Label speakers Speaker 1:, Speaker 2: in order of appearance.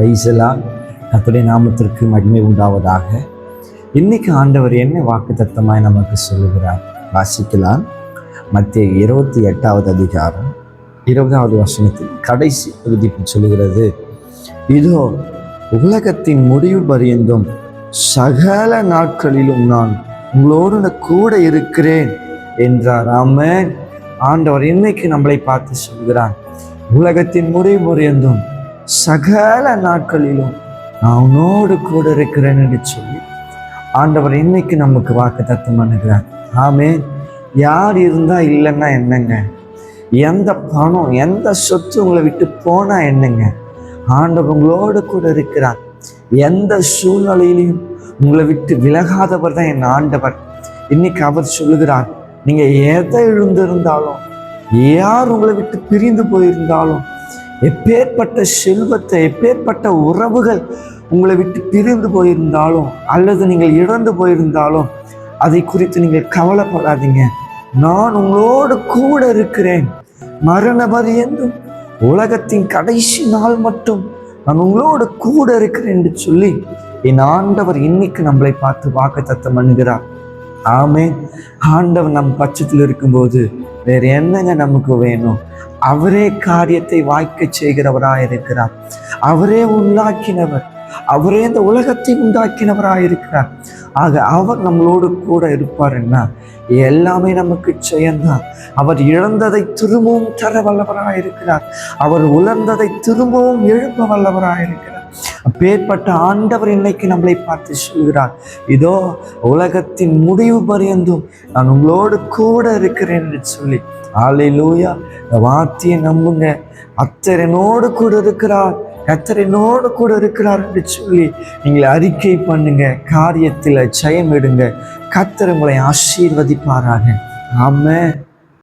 Speaker 1: பிரைசலாம் கத்துடைய நாமத்திற்கு மகிமை உண்டாவதாக. இன்னைக்கு ஆண்டவர் என்ன வாக்கு தத்தமாய் நமக்கு சொல்லுகிறார்? வாசிக்கலாம். மத்திய இருபத்தி எட்டாவது அதிகாரம் இருபதாவது வசனத்தில் கடைசி பகுதி சொல்லுகிறது. இதோ உலகத்தின் முடிவு பரியந்தும் சகல நாட்களிலும் நான் உங்களோடு கூட இருக்கிறேன் என்றார். ஆமென். ஆண்டவர் இன்னைக்கு நம்மளை பார்த்து சொல்கிறார் உலகத்தின் முடிவு பரியந்தும் சகல நாட்களிலும் நான் உன்னோடு கூட இருக்கிறேன் என்று சொல்லி ஆண்டவர் இன்னைக்கு நமக்கு வாக்கு தத்துவம் பண்ணுகிறார். ஆமே யார் இருந்தால் இல்லைன்னா என்னங்க? எந்த பணம் எந்த சொத்து உங்களை விட்டு போனால் என்னங்க? ஆண்டவர் உங்களோடு கூட இருக்கிறார். எந்த சூழ்நிலையிலையும் உங்களை விட்டு விலகாதவர் தான் என் ஆண்டவர். இன்னைக்கு அவர் சொல்லுகிறார் நீங்கள் எதை எழுந்திருந்தாலும் யார் உங்களை விட்டு பிரிந்து போயிருந்தாலும் எப்பேற்பட்ட செல்வத்தை எப்பேற்பட்ட உறவுகள் உங்களை விட்டு பிரிந்து போயிருந்தாலும் அல்லது நீங்கள் இழந்து போயிருந்தாலும் அதை குறித்து நீங்கள் கவலைப்படாதீங்க. நான் உங்களோடு கூட இருக்கிறேன். மரண பரியந்தும் உலகத்தின் கடைசி நாள் மட்டும் நான் உங்களோடு கூட இருக்கிறேன் என்று சொல்லி என் ஆண்டவர் இன்னைக்கு நம்மளை பார்த்து வாக்கு தத்தம் பண்ணுகிறார். ஆமே ஆண்டவர் நம் பட்சத்தில் இருக்கும்போது வேற என்னங்க நமக்கு வேணும்? அவரே காரியத்தை வாய்க்க செய்கிறவராய் இருக்கிறார் அவரே உண்டாக்கினவர். அவரே இந்த உலகத்தை உண்டாக்கினவராக இருக்கிறார் ஆக அவர் நம்மளோடு கூட இருப்பாருன்னா எல்லாமே நமக்கு ஜெயந்தான். அவர் இழந்ததை திரும்பவும் தர வல்லவராக இருக்கிறார் அவர் உலர்ந்ததை திரும்பவும் எழுப்ப வல்லவராக இருக்கிறார் அப்பேற்பட்ட ஆண்டவர் இன்னைக்கு நம்மளை பார்த்து சொல்கிறார். இதோ உலகத்தின் முடிவு பரியந்தும் நான் உங்களோடு கூட இருக்கிறேன் என்று சொல்லி. ஆலையிலூயா இந்த வார்த்தையை நம்புங்க. அத்தரனோடு கூட இருக்கிறார். கத்தரனோடு கூட இருக்கிறார் என்று சொல்லி நீங்கள் அறிக்கை பண்ணுங்க. காரியத்தில் ஜெயம் எடுங்க கத்தர் உங்களை ஆசீர்வதிப்பாராக. ஆமாம்